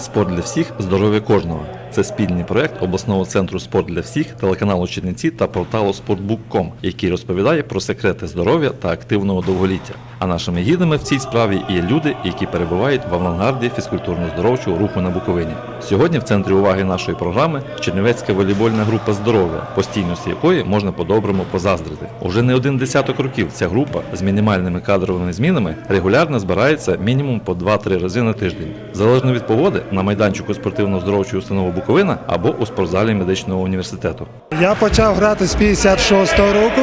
Спорт для всіх, здоров'я кожного. Це спільний проект обласного центру спорт для всіх, телеканалу Черниці та порталу Sportbook.com, який розповідає про секрети здоров'я та активного довголіття. А нашими гідами в цій справі є люди, які перебувають в авангарді фізкультурно-здоровчого руху на Буковині. Сьогодні в центрі уваги нашої програми Чернівецька волейбольна група здоров'я, постійності якої можна по-доброму позаздрити. Уже не один десяток років ця група з мінімальними кадровими змінами регулярно збирається мінімум по 2-3 рази на тиждень, залежно від погоди на майданчику спортивно-здоровчої установи Буковина або у спортзалі медичного університету. Я почав грати з 56-го року,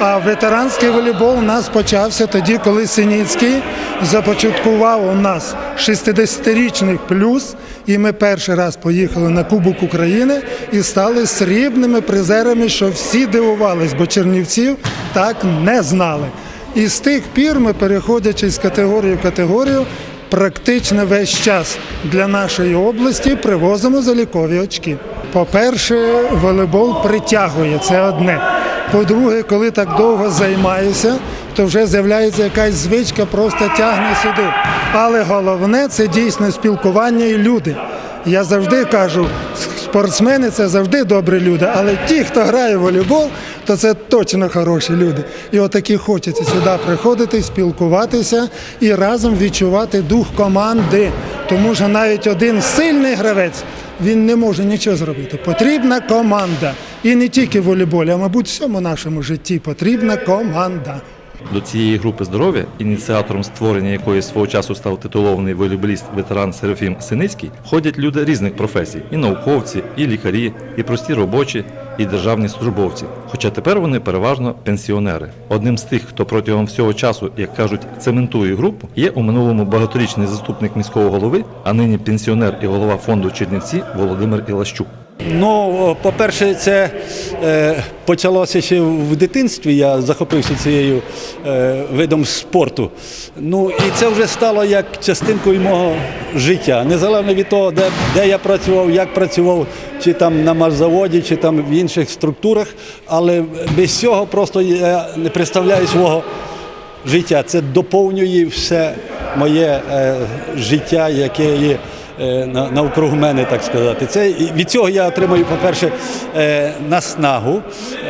а ветеранський волейбол у нас почався тоді, коли Синіцький започаткував у нас 60-річних плюс, і ми перший раз поїхали на Кубок України і стали срібними призерами, що всі дивувались, бо Чернівців так не знали. І з тих пір ми, переходячи з категорії в категорію, практично весь час для нашої області привозимо залікові очки. По-перше, волейбол притягує, це одне. По-друге, коли так довго займаюся, то вже з'являється якась звичка, просто тягне сюди. Але головне це дійсно спілкування і люди. Я завжди кажу, спортсмени це завжди добрі люди, але ті, хто грає в волейбол, то це точно хороші люди. І отакі хочеться сюди приходити, спілкуватися і разом відчувати дух команди. Тому що навіть один сильний гравець він не може нічого зробити. Потрібна команда. І не тільки в волейболі, а мабуть, всьому нашому житті потрібна команда. До цієї групи здоров'я, ініціатором створення якої свого часу став титулований волейболіст ветеран Серафім Синицький, ходять люди різних професій: і науковці, і лікарі, і прості робочі, і державні службовці. Хоча тепер вони переважно пенсіонери. Одним з тих, хто протягом всього часу, як кажуть, цементує групу, є у минулому багаторічний заступник міського голови, а нині пенсіонер і голова фонду Чернівці Володимир Ілащук. Ну, по-перше, це е, почалося ще в дитинстві. Я захопився цією е, видом спорту. Ну і це вже стало як частинкою мого життя. Незалежно від того, де, де я працював, як працював, чи там на марзаводі, чи там в інших структурах. Але без цього просто я не представляю свого життя. Це доповнює все моє е, життя, яке є навкруг мене, так сказати. Це, від цього я отримую, по-перше, е, наснагу,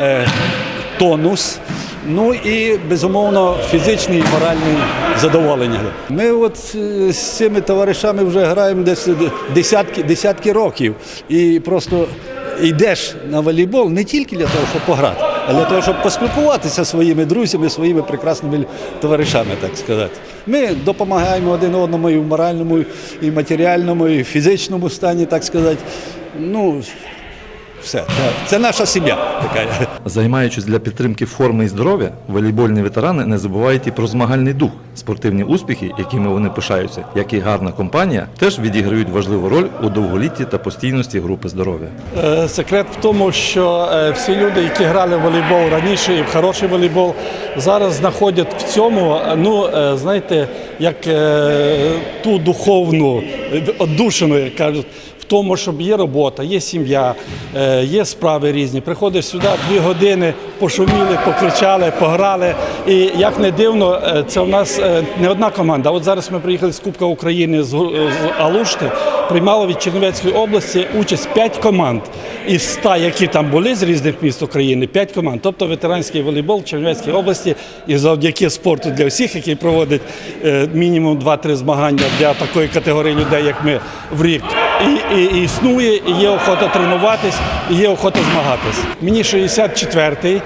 е, тонус. Ну і безумовно фізичне і моральне задоволення. Ми от е, з цими товаришами вже граємо десь десятки, десятки років. І просто йдеш на волейбол не тільки для того, щоб пограти, а для того, щоб поспілкуватися своїми друзями, своїми прекрасними товаришами, так сказати. Ми допомагаємо один одному і в моральному, і матеріальному, і фізичному стані, так сказати. Ну, все. Це наша сім'я така. Займаючись для підтримки форми і здоров'я, волейбольні ветерани не забувають і про змагальний дух. Спортивні успіхи, якими вони пишаються, як і гарна компанія, теж відіграють важливу роль у довголітті та постійності групи здоров'я. Е, Секрет в тому, що е, всі люди, які грали в волейбол раніше і в хороший волейбол, зараз знаходять в цьому, е, ну знаєте, як ту духовну як кажуть. В тому, щоб є робота, є сім'я, е, є справи різні. Приходиш сюди дві години, пошуміли, покричали, пограли. І як не дивно, е, це у нас е, не одна команда. От зараз ми приїхали з Кубка України з Алушти, приймало від Чернівецької області участь 5 команд. Із 100, які там були з різних міст України, 5 команд. Тобто ветеранський волейбол в Чернівецькій області і завдяки спорту для всіх, який проводить мінімум 2-3 змагання для такої категорії людей, як ми в рік. І, і, і існує, і є охота тренуватись, і є охота змагатись. Мені 64-й.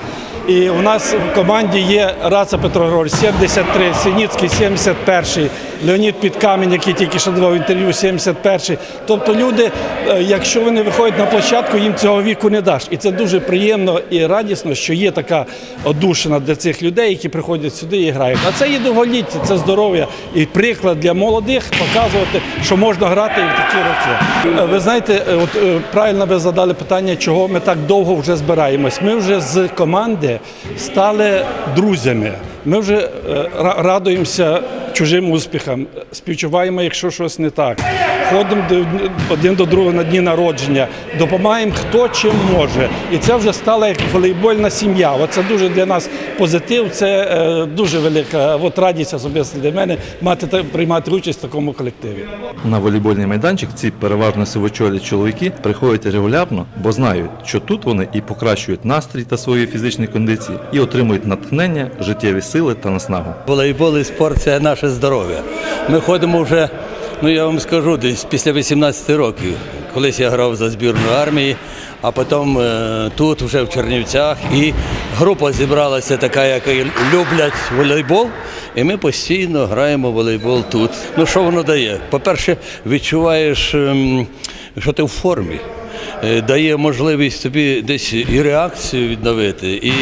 І у нас в команді є Раца Петро Григорович, 73, Синіцький 71, Леонід Підкамінь, який тільки що давав інтерв'ю, 71. Тобто люди, е, якщо вони виходять на площадку, їм цього віку не даш. І це дуже приємно і радісно, що є така одушина для цих людей, які приходять сюди і грають. А це є довголіття, це здоров'я і приклад для молодих показувати, що можна грати і в такі роки. Е, Ви знаєте, е, от правильно ви задали питання, чого ми так довго вже збираємось. Ми вже з команди стали друзями. Ми вже радуємося чужим успіхам, співчуваємо, якщо щось не так. Ходимо один до другого на дні народження, допомагаємо хто чим може. І це вже стала як волейбольна сім'я. Оце дуже для нас позитив, це е, дуже велика от радість особисто для мене мати та- приймати участь в такому колективі. На волейбольний майданчик ці переважно сивочолі чоловіки приходять регулярно, бо знають, що тут вони і покращують настрій та свої фізичні кондиції, і отримують натхнення, життєві сили та наснагу. Волейбол і спорт це наше здоров'я. Ми ходимо вже, ну я вам скажу, десь після 18 років. Колись я грав за збірну армії, а потім е, тут, вже в Чернівцях. І група зібралася така, яка люблять волейбол. І ми постійно граємо волейбол тут. Ну що воно дає? По-перше, відчуваєш, ем, що ти в формі. Е, дає можливість тобі десь і реакцію відновити, і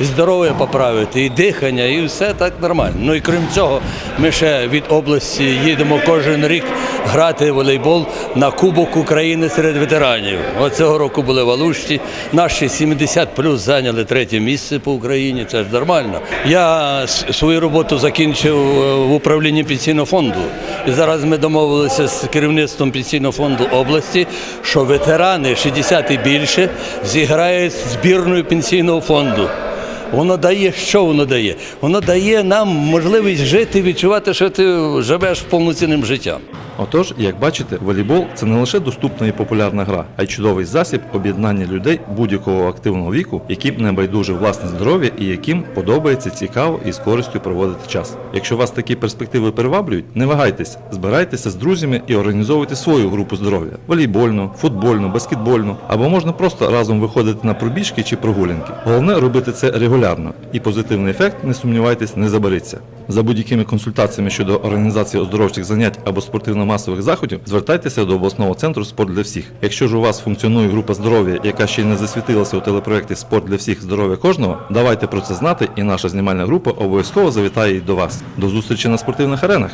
здоров'я поправити, і дихання, і все так нормально. Ну і крім цього, ми ще від області їдемо кожен рік грати волейбол на Кубок України серед ветеранів. От цього року були в Алушті. Наші 70 плюс зайняли третє місце по Україні. Це ж нормально. Я свою роботу закінчив е, в управлінні пенсійного фонду. І зараз ми домовилися з керівництвом пенсійного фонду області, що ветерани 60 і більше зіграють збірною пенсійного фонду. Воно дає, що воно дає? Воно дає нам можливість жити, відчувати, що ти живеш повноцінним життям. Отож, як бачите, волейбол це не лише доступна і популярна гра, а й чудовий засіб об'єднання людей будь-якого активного віку, яким не байдуже власне здоров'я і яким подобається цікаво і з користю проводити час. Якщо вас такі перспективи приваблюють, не вагайтесь, збирайтеся з друзями і організовуйте свою групу здоров'я: волейбольну, футбольну, баскетбольну, або можна просто разом виходити на пробіжки чи прогулянки. Головне робити це регулярно, і позитивний ефект, не сумнівайтесь, не забариться. За будь-якими консультаціями щодо організації оздоровчих занять або спортивно-масових заходів, звертайтеся до обласного центру спорт для всіх. Якщо ж у вас функціонує група здоров'я, яка ще не засвітилася у телепроекті Спорт для всіх здоров'я кожного, давайте про це знати, і наша знімальна група обов'язково завітає й до вас. До зустрічі на спортивних аренах.